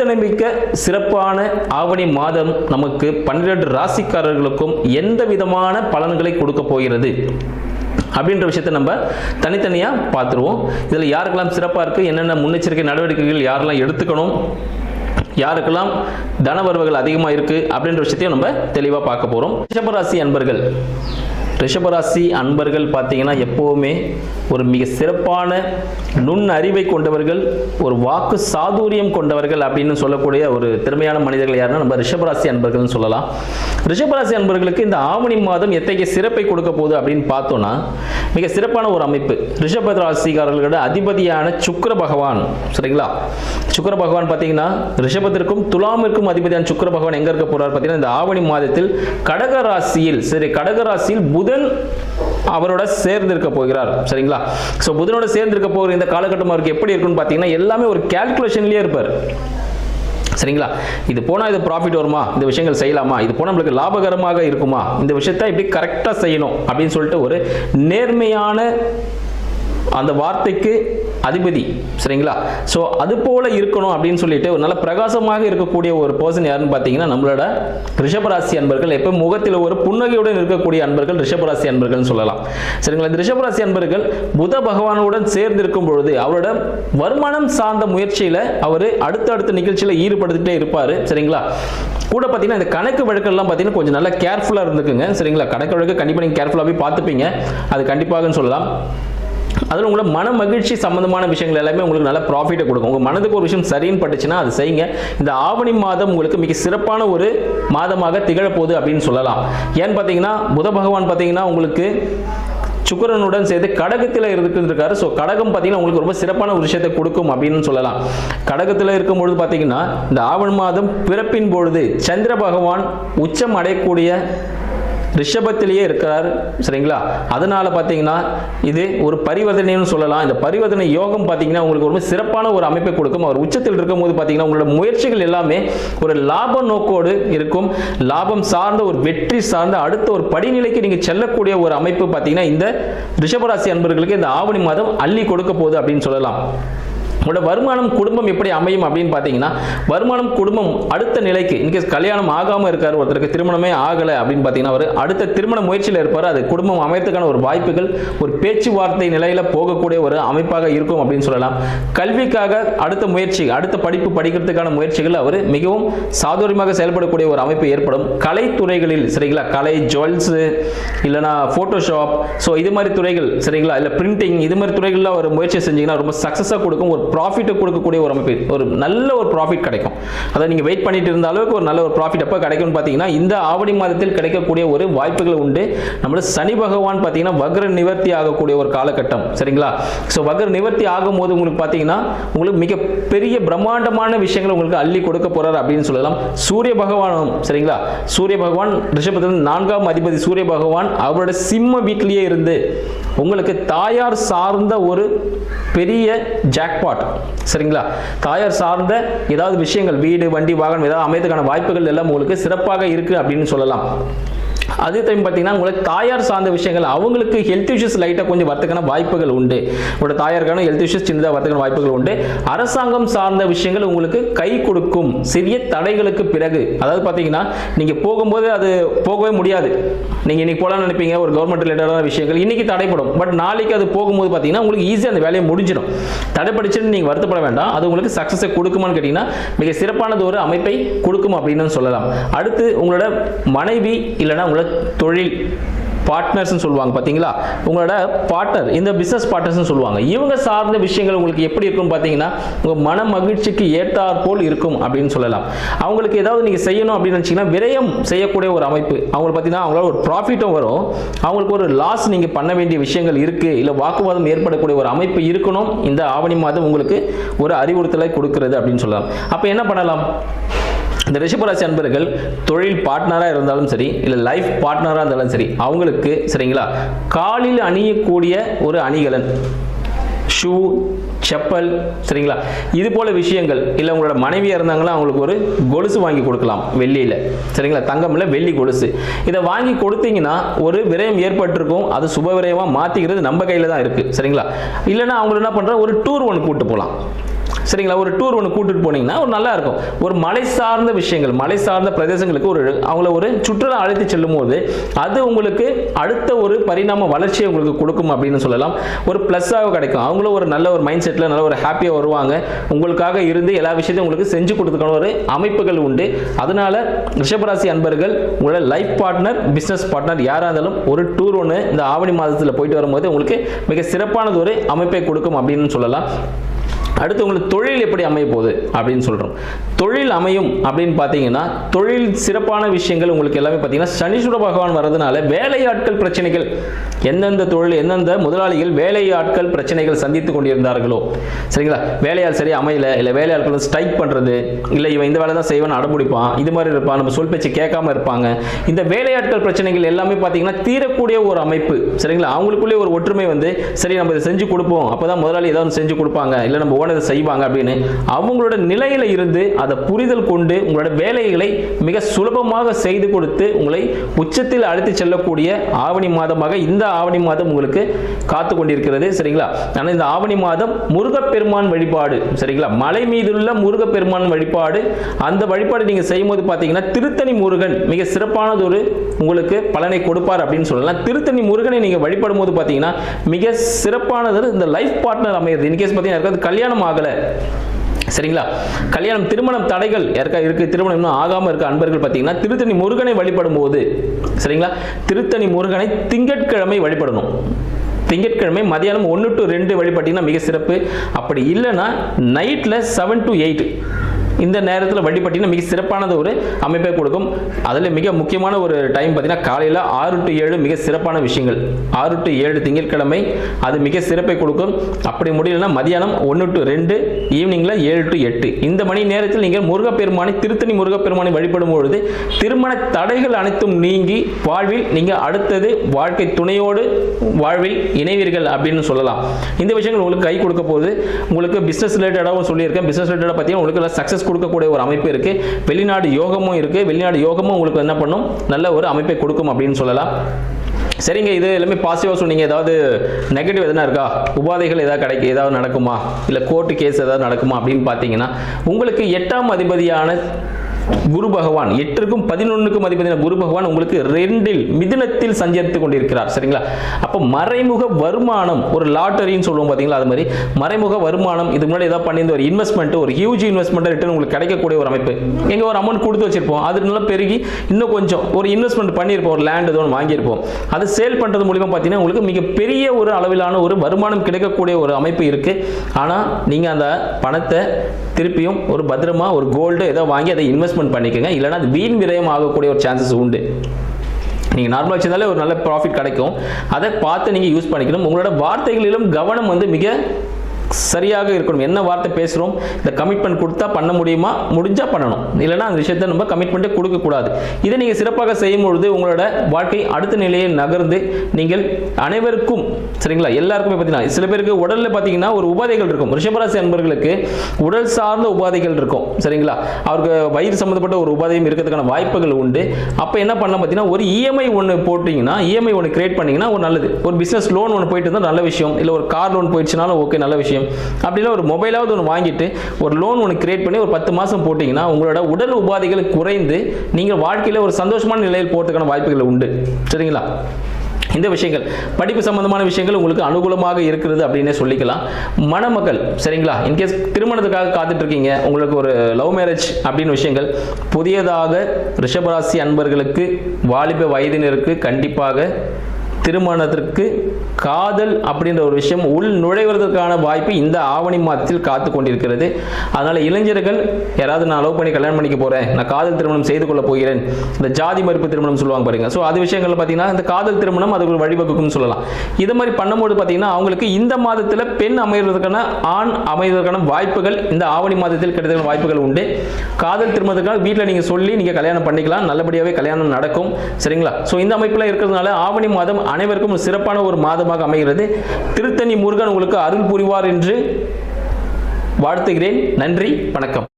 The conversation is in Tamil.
மிக்க சிறப்பான ஆவணி மாதம் நமக்கு பன்னிரண்டு ராசிக்காரர்களுக்கும் எந்த விதமான பலன்களை கொடுக்க போகிறது? அப்படின்ற விஷயத்தை நம்ம தனித்தனியாக பார்த்துருவோம். இதில் யாருக்கெல்லாம் சிறப்பாக இருக்குது என்னென்ன முன்னெச்சரிக்கை நடவடிக்கைகள் யாரெல்லாம் எடுத்துக்கணும்? யாருக்கெல்லாம் தனவரவுகள் அதிகமாக இருக்குது அப்படின்ற விஷயத்தையும் நம்ம தெளிவாக பார்க்க போகிறோம் ரிஷபராசி அன்பர்கள் ரிஷபராசி அன்பர்கள் பார்த்தீங்கன்னா எப்போவுமே ஒரு மிக சிறப்பான நுண் அறிவை கொண்டவர்கள் ஒரு வாக்கு சாதுரியம் கொண்டவர்கள் அப்படின்னு சொல்லக்கூடிய ஒரு திறமையான மனிதர்கள் யாருன்னா நம்ம ரிஷபராசி அன்பர்கள்னு சொல்லலாம். ரிஷபராசி அன்பர்களுக்கு இந்த ஆவணி மாதம் எத்தகைய சிறப்பை கொடுக்க போகுது அப்படின்னு பார்த்தோன்னா மிக சிறப்பான ஒரு அமைப்பு. ரிஷப ராசிக்காரர்களோட அதிபதியான சுக்கர பகவான் சரிங்களா? சுக்கர பகவான் பார்த்தீங்கன்னா ரிஷபத்திற்கும் துலாமிற்கும் அதிபதியான சுக்கர பகவான் எங்க இருக்க போறார் பார்த்தீங்கன்னா இந்த ஆவணி மாதத்தில் கடக ராசியில் சரி கடக ராசியில் புதன் அவரோட சேர்ந்து இருக்க போகிறார். சரிங்களா? ஸோ புதனோட சேர்ந்து இருக்க போகிற இந்த காலகட்டம் அவருக்கு எப்படி இருக்குன்னு பார்த்தீங்கன்னா எல்லாமே ஒரு கேல்குலேஷன்லேயே இருப்பார். சரிங்களா? இது போனால் இது ப்ராஃபிட் வருமா? இந்த விஷயங்கள் செய்யலாமா? இது போனால் நம்மளுக்கு லாபகரமாக இருக்குமா? இந்த விஷயத்தை இப்படி கரெக்டாக செய்யணும் அப்படின்னு சொல்லிட்டு ஒரு நேர்மையான அந்த வார்த்தைக்கு அதிபதி சரிங்களா? ஸோ அது போல இருக்கணும் அப்படின்னு சொல்லிட்டு ஒரு நல்ல பிரகாசமாக இருக்கக்கூடிய ஒரு பர்சன் யாருன்னு பார்த்தீங்கன்னா நம்மளோட ரிஷபராசி அன்பர்கள். எப்போ முகத்தில் ஒரு புன்னகையுடன் இருக்கக்கூடிய அன்பர்கள் ரிஷபராசி அன்பர்கள்னு சொல்லலாம். சரிங்களா? இந்த ரிஷபராசி அன்பர்கள் புத பகவானுடன் சேர்ந்து இருக்கும் பொழுது அவரோட வருமானம் சார்ந்த முயற்சியில் அவர் அடுத்தடுத்த நிகழ்ச்சியில் ஈடுபடுத்திட்டே இருப்பார் சரிங்களா? கூட பார்த்தீங்கன்னா இந்த கணக்கு வழக்கெல்லாம் பார்த்தீங்கன்னா கொஞ்சம் நல்லா கேர்ஃபுல்லாக இருந்துக்குங்க சரிங்களா? கணக்கு வழக்கு கண்டிப்பாக நீங்கள் கேர்ஃபுல்லாகவே பார்த்துப்பீங்க. அது கண்டிப்பாகன்னு சொல்லலாம். அதில் உங்களோட மன மகிழ்ச்சி சம்மந்தமான விஷயங்கள் எல்லாமே உங்களுக்கு நல்ல ப்ராஃபிட்டை கொடுக்கும். உங்கள் மனதுக்கு ஒரு விஷயம் சரின்னு பட்டுச்சுன்னா அது செய்யுங்க. இந்த ஆவணி மாதம் உங்களுக்கு மிக சிறப்பான ஒரு மாதமாக திகழப்போகுது அப்படின்னு சொல்லலாம். ஏன்னு பார்த்தீங்கன்னா புத பகவான் பார்த்தீங்கன்னா உங்களுக்கு சுக்கிரனுடன் சேர்த்து கடகத்தில் இருந்துருக்காரு ஸோ கடகம் பார்த்தீங்கன்னா உங்களுக்கு ரொம்ப சிறப்பான ஒரு விஷயத்தை கொடுக்கும் அப்படின்னு சொல்லலாம். கடகத்தில் இருக்கும்பொழுது பார்த்தீங்கன்னா இந்த ஆவணி மாதம் பிறப்பின் பொழுது சந்திர பகவான் உச்சம் அடையக்கூடிய ரிஷபத்திலேயே இருக்கிறார் சரிங்களா? அதனால பார்த்தீங்கன்னா இது ஒரு பரிவர்த்தனைன்னு சொல்லலாம். இந்த பரிவர்த்தனை யோகம் பார்த்தீங்கன்னா உங்களுக்கு ரொம்ப சிறப்பான ஒரு அமைப்பை கொடுக்கும். அவர் உச்சத்தில் இருக்கும்போது பார்த்தீங்கன்னா உங்களோட முயற்சிகள் எல்லாமே ஒரு லாப நோக்கோடு இருக்கும். லாபம் சார்ந்த ஒரு வெற்றி சார்ந்த அடுத்த ஒரு படிநிலைக்கு நீங்கள் செல்லக்கூடிய ஒரு அமைப்பு பார்த்தீங்கன்னா இந்த ரிஷபராசி அன்பர்களுக்கு இந்த ஆவணி மாதம் அள்ளி கொடுக்க போகுது அப்படின்னு சொல்லலாம். உங்களோட வருமானம் குடும்பம் எப்படி அமையும் அப்படின்னு பார்த்தீங்கன்னா வருமானம் குடும்பம் அடுத்த நிலைக்கு இன்கேஸ் கல்யாணம் ஆகாமல் இருக்கார் ஒருத்தருக்கு திருமணமே ஆகலை அப்படின்னு பார்த்தீங்கன்னா அவர் அடுத்த திருமண முயற்சியில் இருப்பார். அது குடும்பம் அமையத்துக்கான ஒரு வாய்ப்புகள் ஒரு பேச்சுவார்த்தை நிலையில் போகக்கூடிய ஒரு அமைப்பாக இருக்கும் அப்படின்னு சொல்லலாம். கல்விக்காக அடுத்த முயற்சி அடுத்த படிப்பு படிக்கிறதுக்கான முயற்சிகள் அவர் மிகவும் சாதுரியமாக செயல்படக்கூடிய ஒரு அமைப்பு ஏற்படும். கலைத்துறைகளில் சரிங்களா கலை ஜுவல்ஸு இல்லைனா ஃபோட்டோஷாப் ஸோ இது மாதிரி துறைகள் சரிங்களா இல்லை பிரிண்டிங் இது மாதிரி துறைகளில் ஒரு முயற்சி செஞ்சிங்கன்னா ரொம்ப சக்ஸஸாக கொடுக்கும் ஒரு ப்ராஃபிட்டை கொடுக்கக்கூடிய ஒரு அமைப்பு. ஒரு நல்ல ஒரு ப்ராஃபிட் கிடைக்கும். அதை நீங்கள் வெயிட் பண்ணிட்டு இருந்த அளவுக்கு ஒரு நல்ல ஒரு ப்ராஃபிட் எப்போ கிடைக்கும்னு பார்த்தீங்கன்னா இந்த ஆவணி மாதத்தில் கிடைக்கக்கூடிய ஒரு வாய்ப்புகள் உண்டு. நம்மளோட சனி பகவான் பார்த்தீங்கன்னா வக்ர நிவர்த்தி ஆகக்கூடிய ஒரு காலகட்டம். சரிங்களா? ஸோ வக்ர நிவர்த்தி ஆகும்போது உங்களுக்கு பார்த்தீங்கன்னா உங்களுக்கு மிக பெரிய பிரம்மாண்டமான விஷயங்களை உங்களுக்கு அள்ளி கொடுக்க போகிறார் அப்படின்னு சொல்லலாம். சூரிய பகவானும் சரிங்களா? சூரிய பகவான் ரிஷபத்திலிருந்து நான்காம் அதிபதி சூரிய பகவான் அவரோட சிம்ம வீட்டிலேயே இருந்து உங்களுக்கு தாயார் சார்ந்த ஒரு பெரிய ஜாக்பாட் சரிங்களா? தாயார் சார்ந்த ஏதாவது விஷயங்கள் வீடு வண்டி வாகனம் ஏதாவது அமைத்துக்கான வாய்ப்புகள் எல்லாம் உங்களுக்கு சிறப்பாக இருக்கு அப்படின்னு சொல்லலாம். அதே டைம் பார்த்தீங்கன்னா உங்களுக்கு தாயார் சார்ந்த விஷயங்கள் அவங்களுக்கு ஹெல்த் இஷ்யூஸ் லைட்டாக கொஞ்சம் வரத்துக்கான வாய்ப்புகள் உண்டு. உங்களோட தாயாருக்கான ஹெல்த் இஷ்யூஸ் சின்னதாக வரத்துக்கான வாய்ப்புகள் உண்டு. அரசாங்கம் சார்ந்த விஷயங்கள் உங்களுக்கு கை கொடுக்கும். சிறிய தடைகளுக்கு பிறகு அதாவது பார்த்தீங்கன்னா நீங்கள் போகும்போது அது போகவே முடியாது. நீங்கள் இன்னைக்கு போகலான்னு நினைப்பீங்க ஒரு கவர்மெண்ட் ரிலேட்டடான விஷயங்கள் இன்னைக்கு தடைப்படும் பட் நாளைக்கு அது போகும்போது பார்த்தீங்கன்னா உங்களுக்கு ஈஸியாக அந்த வேலையை முடிஞ்சிடும். தடைப்படிச்சுன்னு நீங்கள் வருத்தப்பட வேண்டாம். அது உங்களுக்கு சக்ஸஸை கொடுக்குமான்னு கேட்டிங்கன்னா மிக சிறப்பானது ஒரு அமைப்பை கொடுக்கும் அப்படின்னு சொல்லலாம். அடுத்து உங்களோட மனைவி இல்லைன்னா உங்களோட தொழில் பார்ட்னர்ஸ்னு சொல்லுவாங்க பார்த்தீங்களா? உங்களோட பார்ட்னர் இந்த பிஸ்னஸ் பார்ட்னர்ஸ்னு சொல்லுவாங்க. இவங்க சார்ந்த விஷயங்கள் உங்களுக்கு எப்படி இருக்கும் பார்த்தீங்கன்னா உங்கள் மன மகிழ்ச்சிக்கு ஏற்றாற் போல் இருக்கும் அப்படின்னு சொல்லலாம். அவங்களுக்கு ஏதாவது நீங்கள் செய்யணும் அப்படின்னு நினச்சிங்கன்னா விரயம் செய்யக்கூடிய ஒரு அமைப்பு. அவங்களுக்கு பார்த்தீங்கன்னா அவங்களால ஒரு ப்ராஃபிட்டும் வரும். அவங்களுக்கு ஒரு லாஸ் நீங்கள் பண்ண வேண்டிய விஷயங்கள் இருக்குது இல்லை வாக்குவாதம் ஏற்படக்கூடிய ஒரு அமைப்பு இருக்கணும். இந்த ஆவணி மாதம் உங்களுக்கு ஒரு அறிவுறுத்தலை கொடுக்கிறது அப்படின்னு சொல்லலாம். அப்போ என்ன பண்ணலாம்? இந்த ரிஷபராசி அன்பர்கள் தொழில் பார்ட்னராக இருந்தாலும் சரி இல்லை லைஃப் பார்ட்னராக இருந்தாலும் சரி அவங்களுக்கு சரிங்களா? காலில் அணியக்கூடிய ஒரு அணிகலன். ஷூ செப்பல் சரிங்களா? இது போல விஷயங்கள் இல்லை உங்களோட மனைவியாக இருந்தாங்களா அவங்களுக்கு ஒரு கொலுசு வாங்கி கொடுக்கலாம் வெள்ளியில். சரிங்களா? தங்கம் இல்லை வெள்ளி கொலுசு. இதை வாங்கி கொடுத்தீங்கன்னா ஒரு விரயம் ஏற்பட்டிருக்கும். அது சுப விரயமாக மாற்றிக்கிறது நம்ம கையில் தான் இருக்குது சரிங்களா? இல்லைன்னா அவங்கள என்ன பண்ணுற ஒரு டூர் ஒன்று கூப்பிட்டு போகலாம் சரிங்களா? ஒரு டூர் ஒன்று கூட்டிட்டு போனீங்கன்னா ஒரு நல்லா இருக்கும். ஒரு மலை சார்ந்த விஷயங்கள் மலை சார்ந்த பிரதேசங்களுக்கு ஒரு அவங்கள ஒரு சுற்றுலா அழைத்து செல்லும் போது அது உங்களுக்கு அடுத்த ஒரு பரிணாம வளர்ச்சியை உங்களுக்கு கொடுக்கும் அப்படின்னு சொல்லலாம். ஒரு ப்ளஸ்ஸாக கிடைக்கும். அவங்களும் ஒரு நல்ல ஒரு மைண்ட் செட்டில் நல்ல ஒரு ஹாப்பியாக வருவாங்க. உங்களுக்காக இருந்து எல்லா விஷயத்தையும் உங்களுக்கு செஞ்சு கொடுத்துக்கான ஒரு அமைப்புகள் உண்டு. அதனால ரிஷபராசி அன்பர்கள் உங்களோட லைஃப் பார்ட்னர் பிஸ்னஸ் பார்ட்னர் யாராக இருந்தாலும் ஒரு டூர் ஒன்று இந்த ஆவணி மாதத்தில் போயிட்டு வரும்போது உங்களுக்கு மிக சிறப்பானது ஒரு அமைப்பை கொடுக்கும் அப்படின்னு சொல்லலாம். அடுத்து உங்களுக்கு தொழில் எப்படி அமைய போகுது அப்படின்னு சொல்கிறோம் தொழில் அமையும் அப்படின்னு பார்த்தீங்கன்னா தொழில் சிறப்பான விஷயங்கள் உங்களுக்கு எல்லாமே பார்த்தீங்கன்னா சனீஸ்வர பகவான் வர்றதுனால வேலையாட்கள் பிரச்சனைகள் எந்தெந்த தொழில் எந்தெந்த முதலாளிகள் வேலையாட்கள் பிரச்சனைகள் சந்தித்து கொண்டிருந்தார்களோ சரிங்களா? வேலையாள் சரி அமையல இல்லை வேலையாட்கள் ஸ்ட்ரைக் பண்ணுறது இல்லை இவன் இந்த வேலை தான் செய்வான் அடம்பிடிப்பான் இது மாதிரி இருப்பான் நம்ம சொல் பேச்சு கேட்காம இருப்பாங்க. இந்த வேலையாட்கள் பிரச்சனைகள் எல்லாமே பார்த்தீங்கன்னா தீரக்கூடிய ஒரு அமைப்பு சரிங்களா? அவங்களுக்குள்ளே ஒரு ஒற்றுமை வந்து சரி நம்ம இதை செஞ்சு கொடுப்போம் அப்பதான் முதலாளி ஏதாவது செஞ்சு கொடுப்பாங்க இல்லை நம்ம ஓனர் செய்வாங்க அப்படின்னு அவங்களோட நிலையில இருந்து அதை புரிதல் கொண்டு உங்களோட வேலைகளை மிக சுலபமாக செய்து கொடுத்து உங்களை உச்சத்தில் அழைத்து செல்லக்கூடிய ஆவணி மாதமாக இந்த ஆவணி மாதம் உங்களுக்கு காத்து கொண்டிருக்கிறது. சரிங்களா? ஆனால் இந்த ஆவணி மாதம் முருகப்பெருமான் வழிபாடு. சரிங்களா? மலை மீதுள்ள முருகப்பெருமான் வழிபாடு. அந்த வழிபாடு நீங்கள் செய்யும்போது பார்த்தீங்கன்னா திருத்தணி முருகன் மிக சிறப்பானது ஒரு உங்களுக்கு பலனை கொடுப்பார் அப்படின்னு சொல்லலாம். திருத்தணி முருகனை நீங்கள் வழிபடும் போது பார்த்தீங்கன்னா மிக சிறப்பானது இந்த லைஃப் பார்ட்னர் அமையிறது. இன்கேஸ் பார்த்தீங்கன்னா கல்யாணம் கல்யாணம் ஆகலை. சரிங்களா? கல்யாணம் திருமணம் தடைகள் யாருக்கா இருக்கு? திருமணம் இன்னும் ஆகாம இருக்க அன்பர்கள் பார்த்தீங்கன்னா திருத்தணி முருகனை வழிபடும் போது சரிங்களா? திருத்தணி முருகனை திங்கட்கிழமை வழிபடணும். திங்கட்கிழமை மதியானம் ஒன்று டு ரெண்டு வழிபட்டீங்கன்னா மிக சிறப்பு. அப்படி இல்லைன்னா நைட்டில் செவன் டு எயிட் இந்த நேரத்தில் வழிபட்டீங்கன்னா மிக சிறப்பானது ஒரு அமைப்பை கொடுக்கும். அதில் மிக முக்கியமான ஒரு டைம் பார்த்தீங்கன்னா காலையில் ஆறு டு ஏழு மிக சிறப்பான விஷயங்கள். ஆறு டு ஏழு திங்கட்கிழமை அது மிக சிறப்பை கொடுக்கும். அப்படி முடியலன்னா மதியானம் ஒன்று டு ரெண்டு ஈவினிங்கில் ஏழு டு எட்டு. இந்த மணி நேரத்தில் நீங்கள் முருகப்பெருமானை திருத்தணி முருகப்பெருமானை வழிபடும் பொழுது திருமண தடைகள் அனைத்தும் நீங்கி வாழ்வில் நீங்கள் அடுத்தது வாழ்க்கை துணையோடு வாழ்வில் இணைவீர்கள் அப்படின்னு சொல்லலாம். இந்த விஷயங்கள் உங்களுக்கு கை கொடுக்க போகுது. உங்களுக்கு பிஸ்னஸ் ரிலேட்டடாகவும் சொல்லியிருக்கேன். பிஸ்னஸ் ரிலேட்டடாக பார்த்தீங்கன்னா உங்களுக்கு சக்ஸஸ் கொடுக்கக்கூடிய ஒரு அமைப்பு இருக்கு. வெளிநாடு யோகமும் இருக்கு. வெளிநாடு யோகமும் உங்களுக்கு என்ன பண்ணும்? நல்ல ஒரு அமைப்பை கொடுக்கும் அப்படின்னு சொல்லலாம். சரிங்க இது எல்லாமே பாசிட்டிவாக சொன்னீங்க. ஏதாவது நெகட்டிவ் எதுனா இருக்கா? உபாதைகள் ஏதாவது கிடைக்கு ஏதாவது நடக்குமா? இல்லை கோர்ட்டு கேஸ் ஏதாவது நடக்குமா அப்படின்னு பார்த்தீங்கன்னா உங்களுக்கு எட்டாம் அதிபதியான குரு பகவான் எட்டிற்கும் பதினொன்றுக்கும் அதிபதியான குரு பகவான் உங்களுக்கு ரெண்டில் மிதுனத்தில் சஞ்சரித்து கொண்டிருக்கிறார். சரிங்களா? அப்போ மறைமுக வருமானம் ஒரு லாட்டரின்னு சொல்லுவோம் பார்த்தீங்களா அது மாதிரி மறைமுக வருமானம் இதுக்கு முன்னாடி ஏதாவது பண்ணியிருந்த ஒரு இன்வெஸ்ட்மெண்ட் ஒரு ஹியூஜ் இன்வெஸ்ட்மெண்ட் ரிட்டர்ன் உங்களுக்கு கிடைக்கக்கூடிய ஒரு அமைப்பு. எங்கே ஒரு அமௌண்ட் கொடுத்து வச்சிருப்போம். அது நல்லா பெருகி இன்னும் கொஞ்சம் ஒரு இன்வெஸ்ட்மெண்ட் பண்ணியிருப்போம். ஒரு லேண்ட் ஏதோ வாங்கியிருப்போம். அது சேல் பண்ணுறது மூலிமா பார்த்தீங்கன்னா உங்களுக்கு மிகப்பெரிய ஒரு அளவிலான ஒரு வருமானம் கிடைக்கக்கூடிய ஒரு அமைப்பு இருக்குது ஆனால் நீங்கள் அந்த பணத்தை திருப்பியும் ஒரு பத்திரமா ஒரு கோல்டு ஏதோ வாங்கி அதை இன்வெஸ்ட் இன்வெஸ்ட்மெண்ட் பண்ணிக்கோங்க. இல்லைனா அது வீண் விரயம் ஆகக்கூடிய ஒரு சான்சஸ் உண்டு. நீங்கள் நார்மலாக வச்சிருந்தாலே ஒரு நல்ல ப்ராஃபிட் கிடைக்கும். அதை பார்த்து நீங்கள் யூஸ் பண்ணிக்கணும். உங்களோட வார்த்தைகளிலும் கவனம் வந்து மிக சரியாக இருக்கணும். என்ன வார்த்தை பேசுகிறோம் இந்த கமிட்மெண்ட் கொடுத்தா பண்ண முடியுமா? முடிஞ்சால் பண்ணணும். இல்லைன்னா அந்த விஷயத்தை நம்ம கமிட்மெண்ட்டே கொடுக்கக்கூடாது. இதை நீங்கள் சிறப்பாக செய்யும் பொழுது உங்களோட வாழ்க்கை அடுத்த நிலையை நகர்ந்து நீங்கள் அனைவருக்கும் சரிங்களா? எல்லாருக்குமே பார்த்தீங்கன்னா சில பேருக்கு உடலில் பார்த்தீங்கன்னா ஒரு உபாதைகள் இருக்கும். ரிஷபராசி அன்பர்களுக்கு உடல் சார்ந்த உபாதைகள் இருக்கும் சரிங்களா? அவருக்கு வயிறு சம்மந்தப்பட்ட ஒரு உபாதையும் இருக்கிறதுக்கான வாய்ப்புகள் உண்டு. அப்போ என்ன பண்ணலாம் பார்த்தீங்கன்னா ஒரு இஎம்ஐ ஒன்று போட்டிங்கன்னா இஎம்ஐ ஒன்று கிரியேட் பண்ணிங்கன்னா ஒரு நல்லது. ஒரு பிஸ்னஸ் லோன் ஒன்று போயிட்டு இருந்தால் நல்ல விஷயம். இல்லை ஒரு கார் லோன் போயிடுச்சுனாலும் ஓகே நல்ல விஷயம். அப்படின்னா ஒரு மொபைலாவது ஒன்று வாங்கிட்டு ஒரு லோன் ஒன்று கிரியேட் பண்ணி ஒரு பத்து மாதம் போட்டிங்கன்னா உங்களோட உடல் உபாதைகள் குறைந்து நீங்கள் வாழ்க்கையில் ஒரு சந்தோஷமான நிலையில் போகிறதுக்கான வாய்ப்புகள் உண்டு. சரிங்களா? இந்த விஷயங்கள் படிப்பு சம்பந்தமான விஷயங்கள் உங்களுக்கு அனுகூலமாக இருக்கிறது அப்படின்னே சொல்லிக்கலாம். மணமக்கள் சரிங்களா? இன்கேஸ் திருமணத்துக்காக காத்துட்டு இருக்கீங்க உங்களுக்கு ஒரு லவ் மேரேஜ் அப்படின்னு விஷயங்கள் புதியதாக ரிஷபராசி அன்பர்களுக்கு வாலிப வயதினருக்கு கண்டிப்பாக திருமணத்திற்கு காதல் அப்படின்ற ஒரு விஷயம் உள் நுழைவதற்கான வாய்ப்பு இந்த ஆவணி மாதத்தில் காத்து கொண்டிருக்கிறது. அதனால் இளைஞர்கள் யாராவது நான் லவ் பண்ணி கல்யாணம் பண்ணிக்க போகிறேன் நான் காதல் திருமணம் செய்து கொள்ள போகிறேன் இந்த ஜாதி மறுப்பு திருமணம் சொல்லுவாங்க பாருங்க. ஸோ அது விஷயங்கள் பார்த்தீங்கன்னா இந்த காதல் திருமணம் அதுக்கு ஒரு வழிவகுக்கும்னு சொல்லலாம். இது மாதிரி பண்ணும்போது பார்த்தீங்கன்னா அவங்களுக்கு இந்த மாதத்தில் பெண் அமைவதற்கான ஆண் அமைவதற்கான வாய்ப்புகள் இந்த ஆவணி மாதத்தில் கிடைத்த வாய்ப்புகள் உண்டு. காதல் திருமணத்துக்காக வீட்டில் நீங்கள் சொல்லி நீங்கள் கல்யாணம் பண்ணிக்கலாம். நல்லபடியாகவே கல்யாணம் நடக்கும். சரிங்களா? ஸோ இந்த அமைப்பில் இருக்கிறதுனால ஆவணி மாதம் அனைவருக்கும் ஒரு சிறப்பான ஒரு மாதமாக அமைகிறது. திருத்தணி முருகன் உங்களுக்கு அருள் புரிவார் என்று வாழ்த்துகிறேன். நன்றி வணக்கம்.